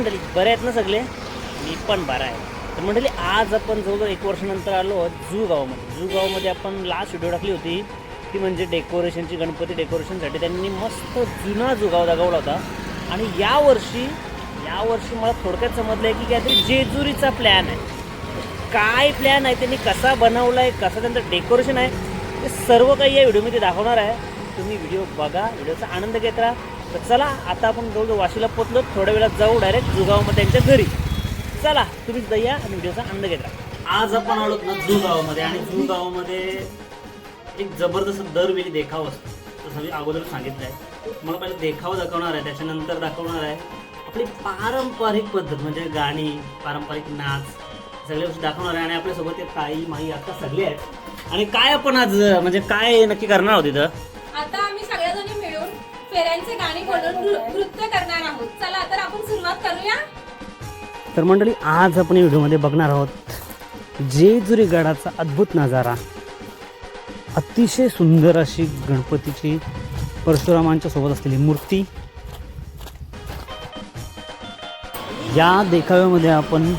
मंडळी बरे आहेत ना सगळे? मी पण बरा आहे. तर मंडळी आज आपण जवळजवळ एक वर्षानंतर आलो आहोत जू गावामध्ये जू गावामध्ये आपण लास्ट व्हिडिओ टाकली होती ती म्हणजे डेकोरेशनची गणपती डेकोरेशनसाठी त्यांनी मस्त जुना जुगाव दागवला होता. आणि यावर्षी यावर्षी मला थोडक्यात समजलं आहे की काहीतरी जेजुरीचा प्लॅन आहे. काय प्लॅन आहे त्यांनी कसा बनवला आहे कसं त्यांचं डेकोरेशन आहे ते सर्व काही या व्हिडिओमध्ये दाखवणार आहे. तुम्ही व्हिडिओ बघा व्हिडिओचा आनंद घेत राहा. तर चला आता आपण जवळजवळ वाशीला पोचलो थोड्या वेळात जाऊ डायरेक्ट जुगावमध्ये त्यांच्या घरी. चला तुम्ही दया आणि व्हिडिओचा आनंद घेत आज आपण आलो ना जुगावामध्ये आणि जुगावमध्ये एक जबरदस्त दरवेळी देखाव असतो. जसं मी अगोदर सांगितलं आहे मला पहिले देखाव दाखवणार आहे त्याच्यानंतर दाखवणार आहे. आपली पारंपरिक पद्धत म्हणजे गाणी पारंपरिक नाच सगळ्या गोष्टी दाखवणार आहे आणि आपल्यासोबत ते ताई माई आता सगळे आहेत. आणि काय आपण आज म्हणजे काय नक्की करणार आहोत इथं? फेऱ्यांचे गाणी बोलून नृत्य करणार आहोत. चला तर आपण सुरुवात करूया. तर मंडळी आज आपण या व्हिडिओमध्ये बघणार आहोत जेजुरी गडाचा अद्भुत नजारा. अतिशय सुंदर अशी गणपतीची परशुरामांच्या सोबत असलेली मूर्ती. या देखाव्यामध्ये आपण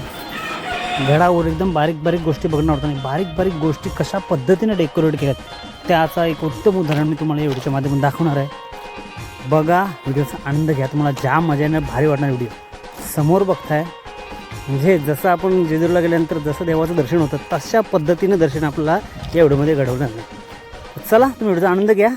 गडावर एकदम बारीक बारीक गोष्टी बघणार आहोत आणि बारीक बारीक गोष्टी कशा पद्धतीने डेकोरेट केल्यात त्याचा एक उत्तम उदाहरण मी तुम्हाला या व्हिडिओच्या माध्यमातून दाखवणार आहे. बघा व्हिडिओचा आनंद घ्या. तुम्हाला ज्या मजा भारी वाटणार व्हिडिओ समोर बघताय. म्हणजे जसं आपण जेजूरला गेल्यानंतर जसं देवाचं दर्शन होतं तशा पद्धतीनं दर्शन आपल्याला या व्हिडिओमध्ये घडवणार नाही. चला तुम्ही व्हिडिओचा आनंद घ्या.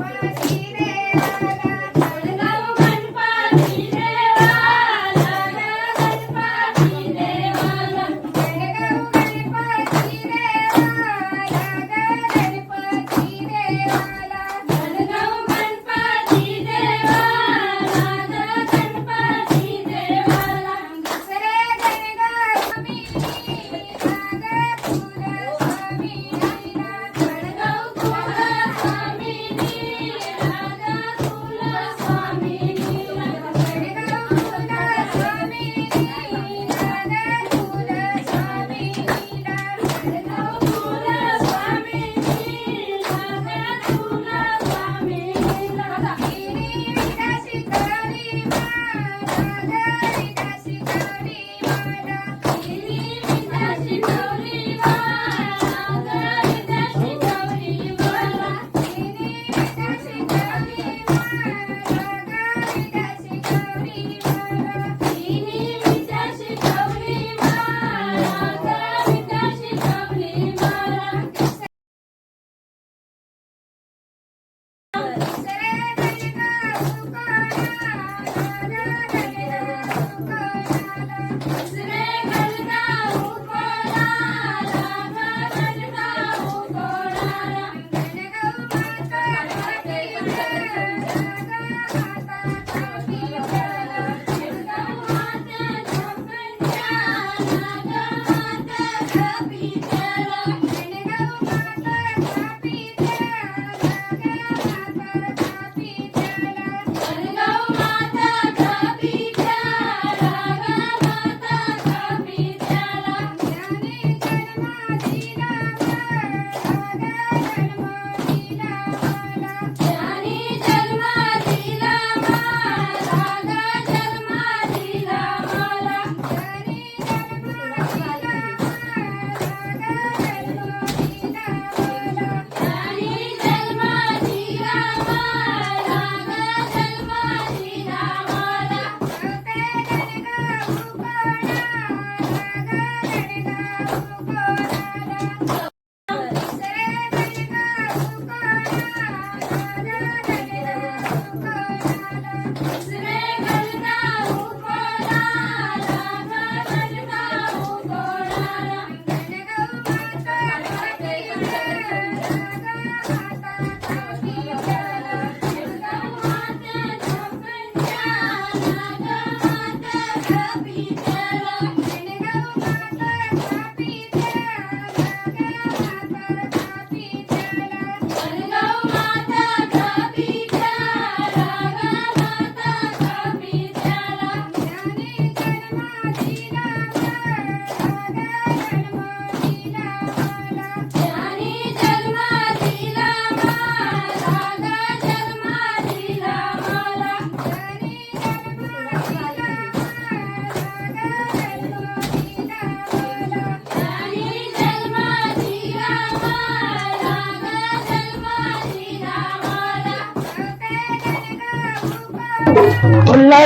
Bueno, Cooper! Cooper!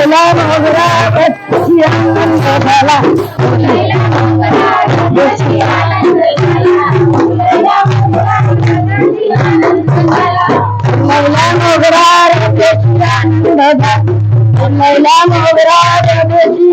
लैला मोगरा बच्ची आनंद झाला लैला मोगरा बशी आनंद झाला लैला मोगरा बशी आनंद झाला लैला मोगरा बच्ची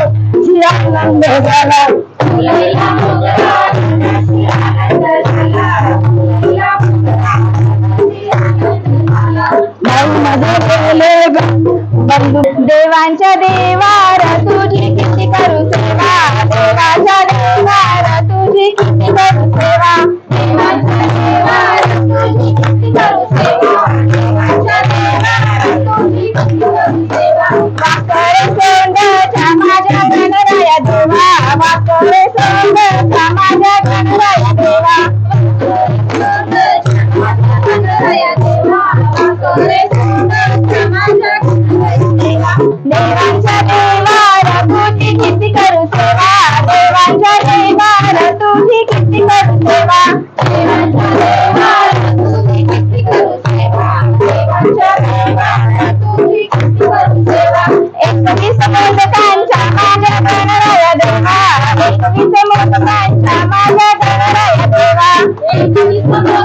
आनंद झाला देवांच्या देवार तुझी किती करू सेवा? देवाच्या देवार तुझी किती करू सेवा? देवांच्या देवार तुझी किती करू सेवा? ya duma not kore to me kama ya Thank you.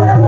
Dhaka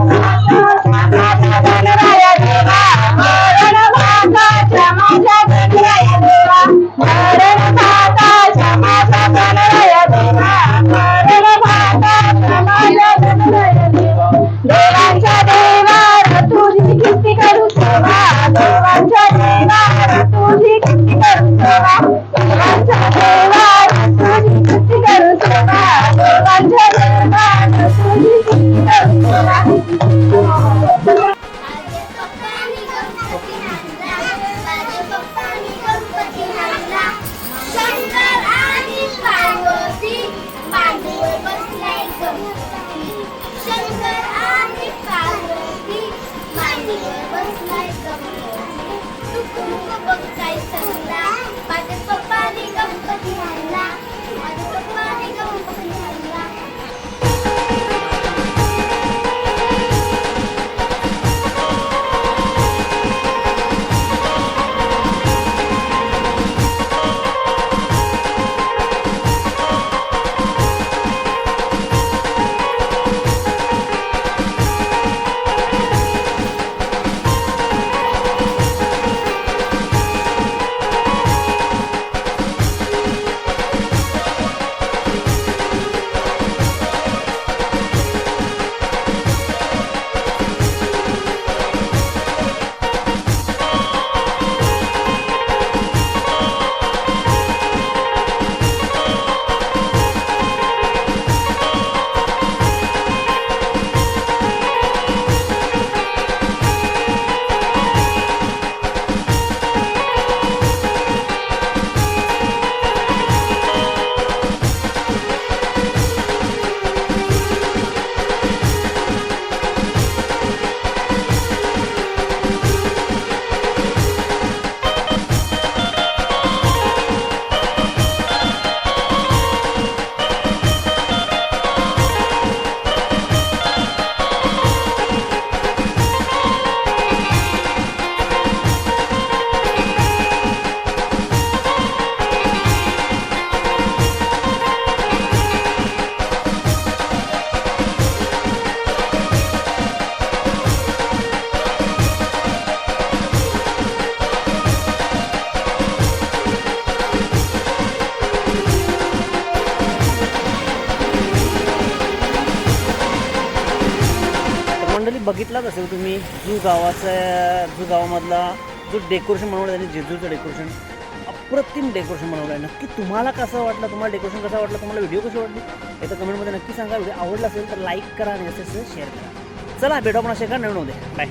मंडळी असेल तुम्ही जू गावाचा जू गावामधला जो डेकोरेशन बनवलं त्यांनी जेजूचं डेकोरेशन अप्रतिम डेकोरेशन बनवलं आहे. नक्की तुम्हाला कसं वाटलं? तुम्हाला डेकोरेशन कसं वाटलं? तुम्हाला व्हिडिओ कशी वाटली? हे तर कमेंटमध्ये नक्की सांगा. व्हिडिओ आवडला असेल तर लाईक करा आणि असेल शेअर करा. चला भेटू आपण असे का नवीन होते बाय